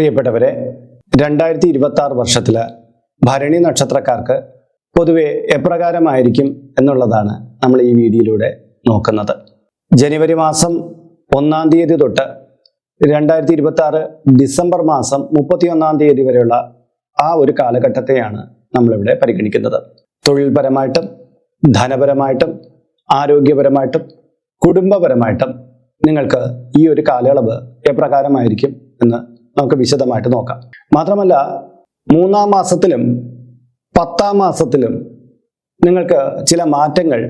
പ്രിയപ്പെട്ടവരെ രണ്ടായിരത്തി ഇരുപത്തി ആറ് വർഷത്തിൽ ഭരണി നക്ഷത്രക്കാർക്ക് പൊതുവെ എപ്രകാരമായിരിക്കും എന്നുള്ളതാണ് നമ്മൾ ഈ വീഡിയോയിലൂടെ നോക്കുന്നത്. ജനുവരി മാസം ഒന്നാം തീയതി തൊട്ട് രണ്ടായിരത്തി ഇരുപത്തി ആറ് ഡിസംബർ മാസം മുപ്പത്തി ഒന്നാം തീയതി വരെയുള്ള ആ ഒരു കാലഘട്ടത്തെയാണ് നമ്മളിവിടെ പരിഗണിക്കുന്നത്. തൊഴിൽപരമായിട്ടും ധനപരമായിട്ടും ആരോഗ്യപരമായിട്ടും കുടുംബപരമായിട്ടും നിങ്ങൾക്ക് ഈ ഒരു കാലയളവ് എപ്രകാരമായിരിക്കും എന്ന് നമുക്ക് വിശദമായിട്ട് നോക്കാം. മാത്രമല്ല മൂന്നാം മാസത്തിലും പത്താം മാസത്തിലും നിങ്ങൾക്ക് ചില മാറ്റങ്ങൾ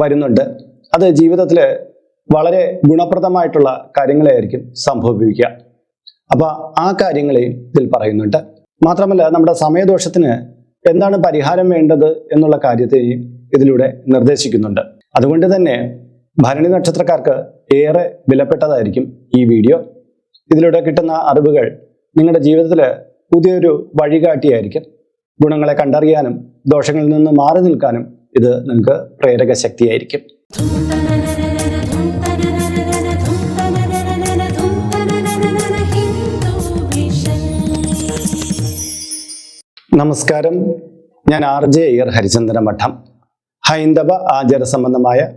വരുന്നുണ്ട്. അത് ജീവിതത്തിൽ വളരെ ഗുണപ്രദമായിട്ടുള്ള കാര്യങ്ങളെയായിരിക്കും സംഭവിക്കുക അപ്പോൾ ആ കാര്യങ്ങളെയും ഇതിൽ പറയുന്നുണ്ട്. മാത്രമല്ല നമ്മുടെ സമയദോഷത്തിന് എന്താണ് പരിഹാരം വേണ്ടത് എന്നുള്ള കാര്യത്തെയും ഇതിലൂടെ നിർദ്ദേശിക്കുന്നുണ്ട്. അതുകൊണ്ട് തന്നെ ഭരണി നക്ഷത്രക്കാർക്ക് ഏറെ വിലപ്പെട്ടതായിരിക്കും ഈ വീഡിയോ. ഇതിലൂടെ കിട്ടുന്ന അറിവുകൾ നിങ്ങളുടെ ജീവിതത്തിൽ പുതിയൊരു വഴികാട്ടിയായിരിക്കും. ഗുണങ്ങളെ കണ്ടറിയാനും ദോഷങ്ങളിൽ നിന്ന് മാറി നിൽക്കാനും ഇത് നിങ്ങൾക്ക് പ്രേരക ശക്തിയായിരിക്കും. നമസ്കാരം. ഞാൻ ആർ ജെ അയ്യർ ഹരിചന്ദ്ര മഠം. ഹൈന്ദവ ആചാര സംബന്ധമായ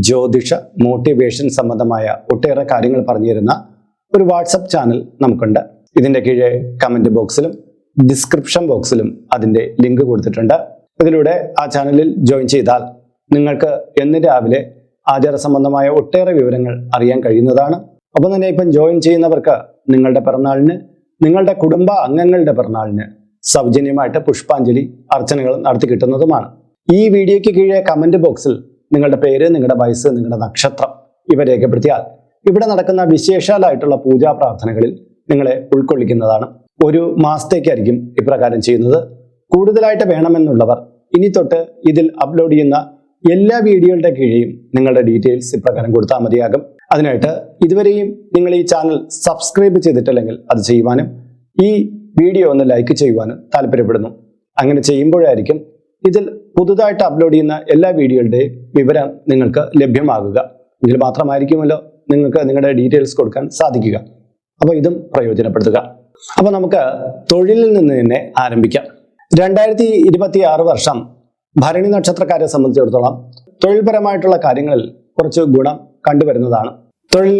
ജ്യോതിഷ മോട്ടിവേഷൻ സംബന്ധമായ ഒട്ടേറെ കാര്യങ്ങൾ പറഞ്ഞു തരുന്ന ഒരു വാട്സപ്പ് ചാനൽ നമുക്കുണ്ട്. ഇതിന്റെ കീഴെ കമന്റ് ബോക്സിലും ഡിസ്ക്രിപ്ഷൻ ബോക്സിലും അതിന്റെ ലിങ്ക് കൊടുത്തിട്ടുണ്ട്. ഇതിലൂടെ ആ ചാനലിൽ ജോയിൻ ചെയ്താൽ നിങ്ങൾക്ക് എന്ന് രാവിലെ ആചാര സംബന്ധമായ ഒട്ടേറെ വിവരങ്ങൾ അറിയാൻ കഴിയുന്നതാണ്. ഒപ്പം തന്നെ ഇപ്പം ജോയിൻ ചെയ്യുന്നവർക്ക് നിങ്ങളുടെ പിറന്നാളിന് നിങ്ങളുടെ കുടുംബ അംഗങ്ങളുടെ പിറന്നാളിന് സൗജന്യമായിട്ട് പുഷ്പാഞ്ജലി അർച്ചനകൾ നടത്തി കിട്ടുന്നതുമാണ്. ഈ വീഡിയോയ്ക്ക് കീഴെ കമന്റ് ബോക്സിൽ നിങ്ങളുടെ പേര് നിങ്ങളുടെ വയസ്സ് നിങ്ങളുടെ നക്ഷത്രം ഇവ രേഖപ്പെടുത്തിയാൽ ഇവിടെ നടക്കുന്ന വിശേഷാലായിട്ടുള്ള പൂജാ പ്രാർത്ഥനകളിൽ നിങ്ങളെ ഉൾക്കൊള്ളിക്കുന്നതാണ്. ഒരു മാസത്തേക്കായിരിക്കും ഇപ്രകാരം ചെയ്യുന്നത്. കൂടുതലായിട്ട് വേണമെന്നുള്ളവർ ഇനി തൊട്ട് ഇതിൽ അപ്ലോഡ് ചെയ്യുന്ന എല്ലാ വീഡിയോകളുടെ കീഴെയും നിങ്ങളുടെ ഡീറ്റെയിൽസ് ഇപ്രകാരം കൊടുത്താൽ മതിയാകും. അതിനായിട്ട് ഇതുവരെയും നിങ്ങൾ ഈ ചാനൽ സബ്സ്ക്രൈബ് ചെയ്തിട്ടില്ലെങ്കിൽ അത് ചെയ്യുവാനും ഈ വീഡിയോ ഒന്ന് ലൈക്ക് ചെയ്യുവാനും താല്പര്യപ്പെടുന്നു. അങ്ങനെ ചെയ്യുമ്പോഴായിരിക്കും ഇതിൽ പുതുതായിട്ട് അപ്ലോഡ് ചെയ്യുന്ന എല്ലാ വീഡിയോകളുടെയും വിവരം നിങ്ങൾക്ക് ലഭ്യമാകുക. എങ്കിൽ മാത്രമായിരിക്കുമല്ലോ. നിങ്ങൾക്ക് നിങ്ങളുടെ ഡീറ്റെയിൽസ് കൊടുക്കാൻ സാധിക്കുക. അപ്പോൾ ഇതും പ്രയോജനപ്പെടുത്തുക. അപ്പോൾ നമുക്ക് തൊഴിലിൽ നിന്ന് തന്നെ ആരംഭിക്കാം. രണ്ടായിരത്തി ഇരുപത്തി ആറ് വർഷം ഭരണി നക്ഷത്രക്കാരെ സംബന്ധിച്ചിടത്തോളം തൊഴിൽപരമായിട്ടുള്ള കാര്യങ്ങളിൽ കുറച്ച് ഗുണം കണ്ടുവരുന്നതാണ്. തൊഴിൽ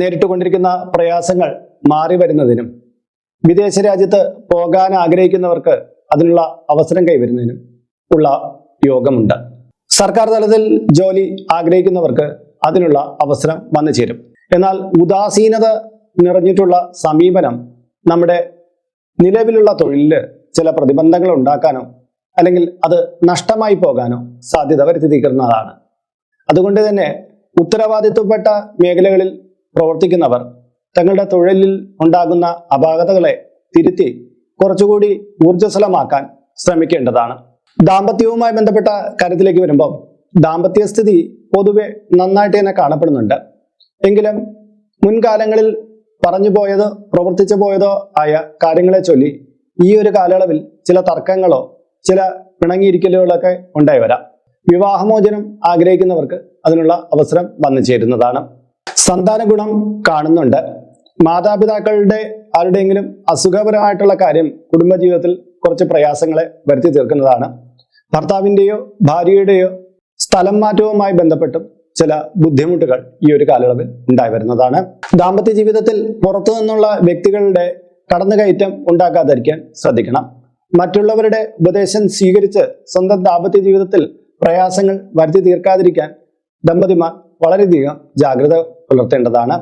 നേരിട്ട് കൊണ്ടിരിക്കുന്ന പ്രയാസങ്ങൾ മാറി വരുന്നതിനും വിദേശ രാജ്യത്ത് പോകാൻ ആഗ്രഹിക്കുന്നവർക്ക് അതിനുള്ള അവസരം കൈവരുന്നതിനും ഉള്ള യോഗമുണ്ട്. സർക്കാർ തലത്തിൽ ജോലി ആഗ്രഹിക്കുന്നവർക്ക് അതിനുള്ള അവസരം വന്നു ചേരും എന്നാൽ ഉദാസീനത നിറഞ്ഞിട്ടുള്ള സമീപനം നമ്മുടെ നിലവിലുള്ള തൊഴിലിൽ ചില പ്രതിബന്ധങ്ങൾ ഉണ്ടാക്കാനോ അല്ലെങ്കിൽ അത് നഷ്ടമായി പോകാനോ സാധ്യത വരുത്തി തീർക്കുന്നതാണ് അതുകൊണ്ട് തന്നെ ഉത്തരവാദിത്വപ്പെട്ട മേഖലകളിൽ പ്രവർത്തിക്കുന്നവർ തങ്ങളുടെ തൊഴിലിൽ ഉണ്ടാകുന്ന അപാകതകളെ തിരുത്തി കുറച്ചുകൂടി ഊർജസ്വലമാക്കാൻ ശ്രമിക്കേണ്ടതാണ്. ദാമ്പത്യവുമായി ബന്ധപ്പെട്ട കാര്യത്തിലേക്ക് വരുമ്പോൾ ദാമ്പത്യ സ്ഥിതി പൊതുവെ നന്നായിട്ട് തന്നെ കാണപ്പെടുന്നുണ്ട്. എങ്കിലും മുൻകാലങ്ങളിൽ പറഞ്ഞു പോയതോ പ്രവർത്തിച്ചു പോയതോ ആയ കാര്യങ്ങളെ ചൊല്ലി ഈ ഒരു കാലയളവിൽ ചില തർക്കങ്ങളോ ചില പിണങ്ങിയിരിക്കലുകളൊക്കെ ഉണ്ടായി വരാം. വിവാഹമോചനം ആഗ്രഹിക്കുന്നവർക്ക് അതിനുള്ള അവസരം വന്നു ചേരുന്നതാണ്. സന്താന ഗുണം കാണുന്നുണ്ട്. മാതാപിതാക്കളുടെ ആരുടെയെങ്കിലും അസുഖപരമായിട്ടുള്ള കാര്യം കുടുംബജീവിതത്തിൽ കുറച്ച് പ്രയാസങ്ങളെ വരുത്തി തീർക്കുന്നതാണ്. ഭർത്താവിന്റെയോ ഭാര്യയുടെയോ സ്ഥലം മാറ്റവുമായി ബന്ധപ്പെട്ടും ചില ബുദ്ധിമുട്ടുകൾ ഈ ഒരു കാലയളവിൽ ഉണ്ടായി വരുന്നതാണ്. ദാമ്പത്യ ജീവിതത്തിൽ പുറത്തു നിന്നുള്ള വ്യക്തികളുടെ കടന്നുകയറ്റം ഉണ്ടാക്കാതിരിക്കാൻ ശ്രദ്ധിക്കണം. മറ്റുള്ളവരുടെ ഉപദേശം സ്വീകരിച്ച് സ്വന്തം ദാമ്പത്യ ജീവിതത്തിൽ പ്രയാസങ്ങൾ വരുത്തി തീർക്കാതിരിക്കാൻ ദമ്പതിമാർ വളരെയധികം ജാഗ്രത പുലർത്തേണ്ടതാണ്.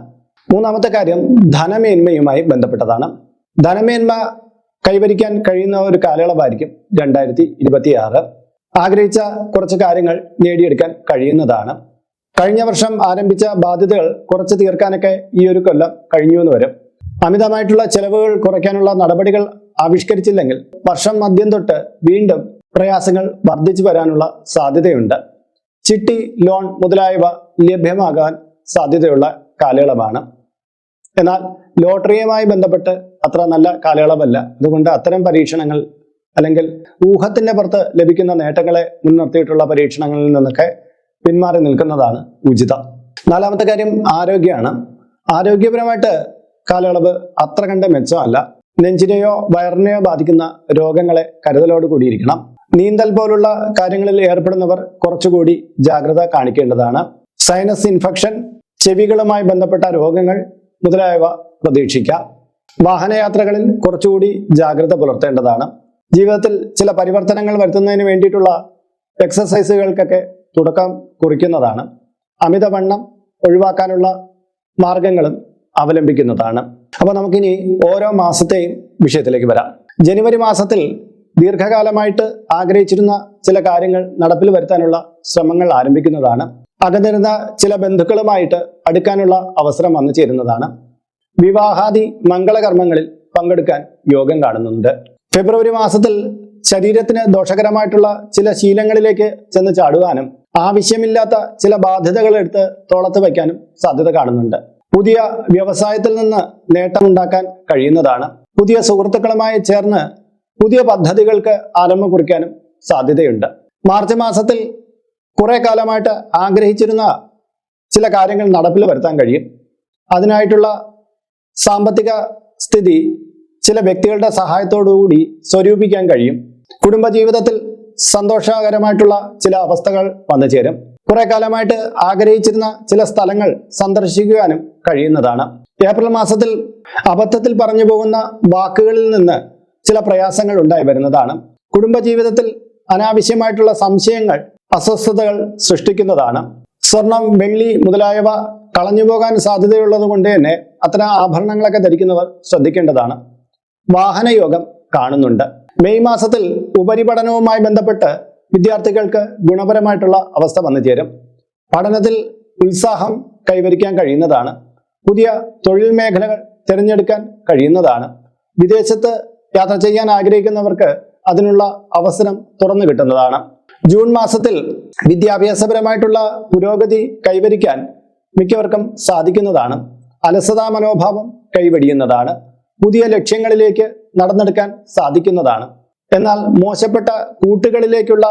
മൂന്നാമത്തെ കാര്യം ധനമേന്മയുമായി ബന്ധപ്പെട്ടതാണ്. ധനമേന്മ കൈവരിക്കാൻ കഴിയുന്ന ഒരു കാലയളവായിരിക്കും രണ്ടായിരത്തി ഇരുപത്തി ആറ് ആഗ്രഹിച്ച കുറച്ച് കാര്യങ്ങൾ നേടിയെടുക്കാൻ കഴിയുന്നതാണ്. കഴിഞ്ഞ വർഷം ആരംഭിച്ച ബാധ്യതകൾ കുറച്ച് തീർക്കാനൊക്കെ ഈ ഒരു കൊല്ലം കഴിഞ്ഞു എന്ന് വരും. അമിതമായിട്ടുള്ള ചെലവുകൾ കുറയ്ക്കാനുള്ള നടപടികൾ ആവിഷ്കരിച്ചില്ലെങ്കിൽ വർഷം മദ്യം തൊട്ട് വീണ്ടും പ്രയാസങ്ങൾ വർദ്ധിച്ചു വരാനുള്ള സാധ്യതയുണ്ട്. ചിട്ടി ലോൺ മുതലായവ ലഭ്യമാകാൻ സാധ്യതയുള്ള കാലയളവാണ്. എന്നാൽ ലോട്ടറിയുമായി ബന്ധപ്പെട്ട് അത്ര നല്ല കാലയളവല്ല. അതുകൊണ്ട് അത്തരം പരീക്ഷണങ്ങൾ അല്ലെങ്കിൽ ഊഹത്തിന്റെ പുറത്ത് ലഭിക്കുന്ന നേട്ടങ്ങളെ മുൻനിർത്തിയിട്ടുള്ള പരീക്ഷണങ്ങളിൽ നിന്നൊക്കെ പിന്മാറി നിൽക്കുന്നതാണ് ഉചിതം. നാലാമത്തെ കാര്യം ആരോഗ്യമാണ്. ആരോഗ്യപരമായിട്ട് കാലയളവ് അത്ര കണ്ട മെച്ചമല്ല. നെഞ്ചിനെയോ വയറിനെയോ ബാധിക്കുന്ന രോഗങ്ങളെ കരുതലോട് കൂടിയിരിക്കണം. നീന്തൽ പോലുള്ള കാര്യങ്ങളിൽ ഏർപ്പെടുന്നവർ കുറച്ചുകൂടി ജാഗ്രത കാണിക്കേണ്ടതാണ്. സൈനസ് ഇൻഫെക്ഷൻ ചെവികളുമായി ബന്ധപ്പെട്ട രോഗങ്ങൾ മുതലായവ പ്രതീക്ഷിക്കാം. വാഹനയാത്രകളിൽ കുറച്ചുകൂടി ജാഗ്രത പുലർത്തേണ്ടതാണ്. ജീവിതത്തിൽ ചില പരിവർത്തനങ്ങൾ വരുത്തുന്നതിന് വേണ്ടിയിട്ടുള്ള എക്സസൈസുകൾക്കൊക്കെ തുടക്കം കുറിക്കുന്നതാണ്. അമിതവണ്ണം ഒഴിവാക്കാനുള്ള മാർഗങ്ങളും അവലംബിക്കുന്നതാണ്. അപ്പോൾ നമുക്കിനി ഓരോ മാസത്തെയും വിഷയത്തിലേക്ക് വരാം. ജനുവരി മാസത്തിൽ ദീർഘകാലമായിട്ട് ആഗ്രഹിച്ചിരുന്ന ചില കാര്യങ്ങൾ നടപ്പിൽ വരുത്താനുള്ള ശ്രമങ്ങൾ ആരംഭിക്കുന്നതാണ്. അകന്നിരുന്ന ചില ബന്ധുക്കളുമായിട്ട് അടുക്കാനുള്ള അവസരം വന്നു ചേരുന്നതാണ്. വിവാഹാദി മംഗളകർമ്മങ്ങളിൽ പങ്കെടുക്കാൻ യോഗം കാണുന്നുണ്ട്. ഫെബ്രുവരി മാസത്തിൽ ശരീരത്തിന് ദോഷകരമായിട്ടുള്ള ചില ശീലങ്ങളിലേക്ക് ചെന്ന് ചാടുവാനും ആവശ്യമില്ലാത്ത ചില ബാധ്യതകൾ എടുത്ത് തോളത്ത് വയ്ക്കാനും സാധ്യത കാണുന്നുണ്ട്. പുതിയ വ്യവസായത്തിൽ നിന്ന് നേട്ടം ഉണ്ടാക്കാൻ കഴിയുന്നതാണ്. പുതിയ സുഹൃത്തുക്കളുമായി ചേർന്ന് പുതിയ പദ്ധതികൾക്ക് ആരംഭം കുറിക്കാനും സാധ്യതയുണ്ട്. മാർച്ച് മാസത്തിൽ കുറെ കാലമായിട്ട് ആഗ്രഹിച്ചിരുന്ന ചില കാര്യങ്ങൾ നടപ്പിൽ വരുത്താൻ കഴിയും. അതിനായിട്ടുള്ള സാമ്പത്തിക സ്ഥിതി ചില വ്യക്തികളുടെ സഹായത്തോടുകൂടി സ്വരൂപിക്കാൻ കഴിയും. കുടുംബജീവിതത്തിൽ സന്തോഷകരമായിട്ടുള്ള ചില അവസ്ഥകൾ വന്നു ചേരും. കുറെ കാലമായിട്ട് ആഗ്രഹിച്ചിരുന്ന ചില സ്ഥലങ്ങൾ സന്ദർശിക്കുവാനും കഴിയുന്നതാണ്. ഏപ്രിൽ മാസത്തിൽ അബദ്ധത്തിൽ പറഞ്ഞു പോകുന്ന വാക്കുകളിൽ നിന്ന് ചില പ്രയാസങ്ങൾ ഉണ്ടായി വരുന്നതാണ്. കുടുംബജീവിതത്തിൽ അനാവശ്യമായിട്ടുള്ള സംശയങ്ങൾ അസ്വസ്ഥതകൾ സൃഷ്ടിക്കുന്നതാണ്. സ്വർണം വെള്ളി മുതലായവ കളഞ്ഞു പോകാൻ സാധ്യതയുള്ളത് കൊണ്ട് തന്നെ അത്തരം ആഭരണങ്ങളൊക്കെ ധരിക്കുന്നവർ ശ്രദ്ധിക്കേണ്ടതാണ്. വാഹനയോഗം കാണുന്നുണ്ട്. മെയ് മാസത്തിൽ ഉപരിപഠനവുമായി ബന്ധപ്പെട്ട് വിദ്യാർത്ഥികൾക്ക് ഗുണപരമായിട്ടുള്ള അവസ്ഥ വന്നു ചേരും. പഠനത്തിൽ ഉത്സാഹം കൈവരിക്കാൻ കഴിയുന്നതാണ്. പുതിയ തൊഴിൽ മേഖലകൾ തിരഞ്ഞെടുക്കാൻ കഴിയുന്നതാണ്. വിദേശത്ത് യാത്ര ചെയ്യാൻ ആഗ്രഹിക്കുന്നവർക്ക് അതിനുള്ള അവസരം തുറന്നു കിട്ടുന്നതാണ്. ജൂൺ മാസത്തിൽ വിദ്യാഭ്യാസപരമായിട്ടുള്ള പുരോഗതി കൈവരിക്കാൻ മിക്കവർക്കും സാധിക്കുന്നതാണ്. അലസതാ മനോഭാവം കൈവടിയുന്നതാണ്. പുതിയ ലക്ഷ്യങ്ങളിലേക്ക് നടന്നെടുക്കാൻ സാധിക്കുന്നതാണ്. എന്നാൽ മോശപ്പെട്ട കൂട്ടുകളിലേക്കുള്ള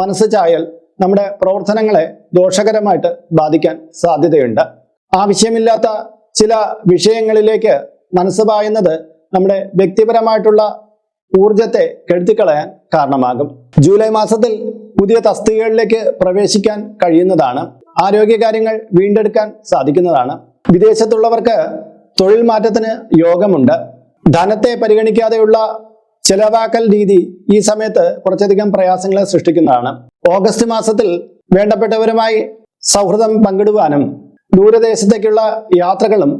മനസ്സ് ചായൽ നമ്മുടെ പ്രവർത്തനങ്ങളെ ദോഷകരമായിട്ട് ബാധിക്കാൻ സാധ്യതയുണ്ട്. ആവശ്യമില്ലാത്ത ചില വിഷയങ്ങളിലേക്ക് മനസ്സ് പായുന്നത് നമ്മുടെ വ്യക്തിപരമായിട്ടുള്ള ഊർജത്തെ കെടുത്തിക്കളയാൻ കാരണമാകും. ജൂലൈ മാസത്തിൽ പുതിയ തസ്തികകളിലേക്ക് പ്രവേശിക്കാൻ കഴിയുന്നതാണ്. ആരോഗ്യകാര്യങ്ങൾ വീണ്ടെടുക്കാൻ സാധിക്കുന്നതാണ്. വിദേശത്തുള്ളവർക്ക് തൊഴിൽ മാറ്റത്തിന് യോഗമുണ്ട്. ധനത്തെ പരിഗണിക്കാതെയുള്ള ചെലവാക്കൽ രീതി ഈ സമയത്ത് കുറച്ചധികം പ്രയാസങ്ങളെ സൃഷ്ടിക്കുന്നതാണ്. ഓഗസ്റ്റ് മാസത്തിൽ വേണ്ടപ്പെട്ടവരുമായി സൗഹൃദം പങ്കിടുവാനും ദൂരദേശത്തേക്കുള്ള യാത്രകളും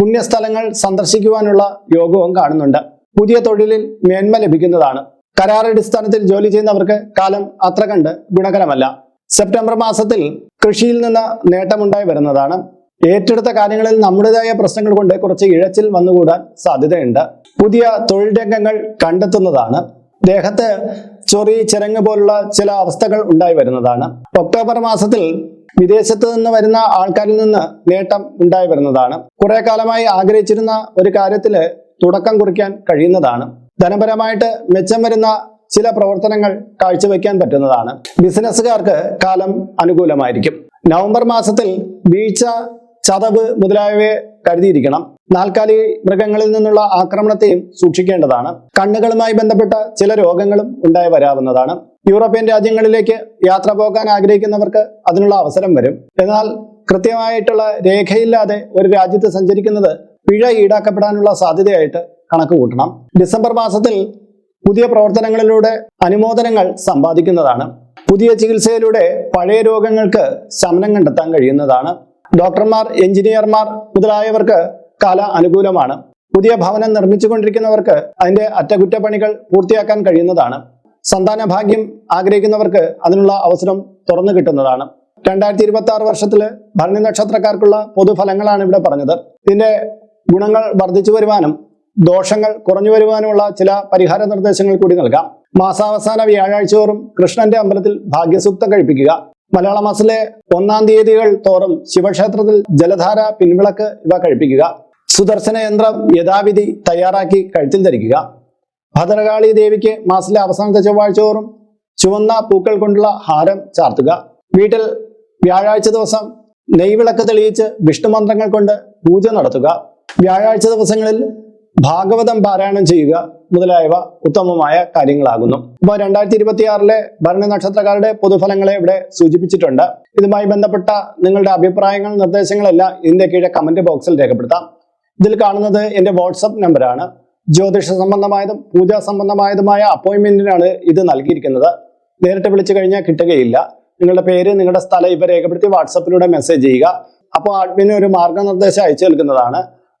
പുണ്യസ്ഥലങ്ങൾ സന്ദർശിക്കുവാനുള്ള യോഗവും കാണുന്നുണ്ട്. പുതിയ തൊഴിലിൽ മേന്മ ലഭിക്കുന്നതാണ്. കരാറടിസ്ഥാനത്തിൽ ജോലി ചെയ്യുന്നവർക്ക് കാലം അത്ര കണ്ട് ഗുണകരമല്ല. സെപ്റ്റംബർ മാസത്തിൽ കൃഷിയിൽ നിന്ന് നേട്ടമുണ്ടായി വരുന്നതാണ്. ഏറ്റെടുത്ത കാര്യങ്ങളിൽ നമ്മുടേതായ പ്രശ്നങ്ങൾ കൊണ്ട് കുറച്ച് ഇഴച്ചിൽ വന്നുകൂടാൻ സാധ്യതയുണ്ട്. പുതിയ തൊഴിൽ രംഗങ്ങൾ കണ്ടെത്തുന്നതാണ്. ദേഹത്ത് ചൊറി ചിരങ്ങ് പോലുള്ള ചില അവസ്ഥകൾ ഉണ്ടായി വരുന്നതാണ്. ഒക്ടോബർ മാസത്തിൽ വിദേശത്ത് നിന്ന് വരുന്ന ആൾക്കാരിൽ നിന്ന് നേട്ടം ഉണ്ടായി വരുന്നതാണ്. കുറെ കാലമായി ആഗ്രഹിച്ചിരുന്ന ഒരു കാര്യത്തിൽ തുടക്കം കുറിക്കാൻ കഴിയുന്നതാണ്. ധനപരമായിട്ട് മെച്ചം വരുന്ന ചില പ്രവർത്തനങ്ങൾ കാഴ്ചവെക്കാൻ പറ്റുന്നതാണ്. ബിസിനസ്സുകാർക്ക് കാലം അനുകൂലമായിരിക്കും. നവംബർ മാസത്തിൽ വീഴ്ച ചതവ് മുതലായവയെ കരുതിയിരിക്കണം. നാൽക്കാലി മൃഗങ്ങളിൽ നിന്നുള്ള ആക്രമണത്തെയും സൂക്ഷിക്കേണ്ടതാണ്. കണ്ണുകളുമായി ബന്ധപ്പെട്ട ചില രോഗങ്ങളും ഉണ്ടായി വരാവുന്നതാണ്. യൂറോപ്യൻ രാജ്യങ്ങളിലേക്ക് യാത്ര പോകാൻ ആഗ്രഹിക്കുന്നവർക്ക് അതിനുള്ള അവസരം വരും. എന്നാൽ കൃത്യമായിട്ടുള്ള രേഖയില്ലാതെ ഒരു രാജ്യത്ത് സഞ്ചരിക്കുന്നത് പിഴ ഈടാക്കപ്പെടാനുള്ള സാധ്യതയായിട്ട് കണക്ക് കൂട്ടണം. ഡിസംബർ മാസത്തിൽ പുതിയ പ്രവർത്തനങ്ങളിലൂടെ അനുമോദനങ്ങൾ സമ്പാദിക്കുന്നതാണ്. പുതിയ ചികിത്സയിലൂടെ പഴയ രോഗങ്ങൾക്ക് ശമനം കണ്ടെത്താൻ കഴിയുന്നതാണ്. ഡോക്ടർമാർ എഞ്ചിനീയർമാർ മുതലായവർക്ക് കാല അനുകൂലമാണ്. പുതിയ ഭവനം നിർമ്മിച്ചുകൊണ്ടിരിക്കുന്നവർക്ക് അതിന്റെ അറ്റകുറ്റപ്പണികൾ പൂർത്തിയാക്കാൻ കഴിയുന്നതാണ്. സന്താന ഭാഗ്യം ആഗ്രഹിക്കുന്നവർക്ക് അതിനുള്ള അവസരം തുറന്നു കിട്ടുന്നതാണ്. രണ്ടായിരത്തി ഇരുപത്തി ആറ് വർഷത്തിൽ ഭരണി നക്ഷത്രക്കാർക്കുള്ള പൊതുഫലങ്ങളാണ് ഇവിടെ പറഞ്ഞത്. ഇതിന്റെ ഗുണങ്ങൾ വർദ്ധിച്ചു വരുവാനും ദോഷങ്ങൾ കുറഞ്ഞു വരുവാനുമുള്ള ചില പരിഹാര നിർദ്ദേശങ്ങൾ കൂടി നൽകാം. മാസാവസാന വ്യാഴാഴ്ച തോറും കൃഷ്ണന്റെ അമ്പലത്തിൽ ഭാഗ്യസൂക്തം കഴിപ്പിക്കുക. മലയാള മാസത്തിലെ ഒന്നാം തീയതികൾ തോറും ശിവക്ഷേത്രത്തിൽ ജലധാര പിൻവിളക്ക് ഇവ കഴിപ്പിക്കുക. സുദർശന യന്ത്രം യഥാവിധി തയ്യാറാക്കി കഴുത്തിൽ ധരിക്കുക. ഭദ്രകാളി ദേവിക്ക് മാസത്തിലെ അവസാനത്തെ ചൊവ്വാഴ്ച തോറും ചുവന്ന പൂക്കൾ കൊണ്ടുള്ള ഹാരം ചാർത്തുക. വീട്ടിൽ വ്യാഴാഴ്ച ദിവസം നെയ്വിളക്ക് തെളിയിച്ച് വിഷ്ണു മന്ത്രങ്ങൾ കൊണ്ട് പൂജ നടത്തുക. വ്യാഴാഴ്ച ദിവസങ്ങളിൽ ഭാഗവതം പാരായണം ചെയ്യുക മുതലായവ ഉത്തമമായ കാര്യങ്ങളാകുന്നു. അപ്പോൾ രണ്ടായിരത്തി ഇരുപത്തി ആറിലെ ഭരണ നക്ഷത്രക്കാരുടെ പൊതുഫലങ്ങളെ ഇവിടെ സൂചിപ്പിച്ചിട്ടുണ്ട്. ഇതുമായി ബന്ധപ്പെട്ട നിങ്ങളുടെ അഭിപ്രായങ്ങൾ നിർദ്ദേശങ്ങളെല്ലാം ഇതിന്റെ കീഴെ കമന്റ് ബോക്സിൽ രേഖപ്പെടുത്താം. ഇതിൽ കാണുന്നത് എന്റെ വാട്സപ്പ് നമ്പറാണ് ജ്യോതിഷ സംബന്ധമായതും പൂജാ സംബന്ധമായതുമായ അപ്പോയിന്റ്മെന്റിനാണ് ഇത് നൽകിയിരിക്കുന്നത്. നേരിട്ട് വിളിച്ചു കഴിഞ്ഞാൽ കിട്ടുകയില്ല. നിങ്ങളുടെ പേര് നിങ്ങളുടെ സ്ഥലം ഇവ രേഖപ്പെടുത്തി വാട്സപ്പിലൂടെ മെസ്സേജ് ചെയ്യുക. അപ്പോൾ അഡ്മിന് ഒരു മാർഗനിർദ്ദേശം അയച്ചു നൽകുന്നതാണ്.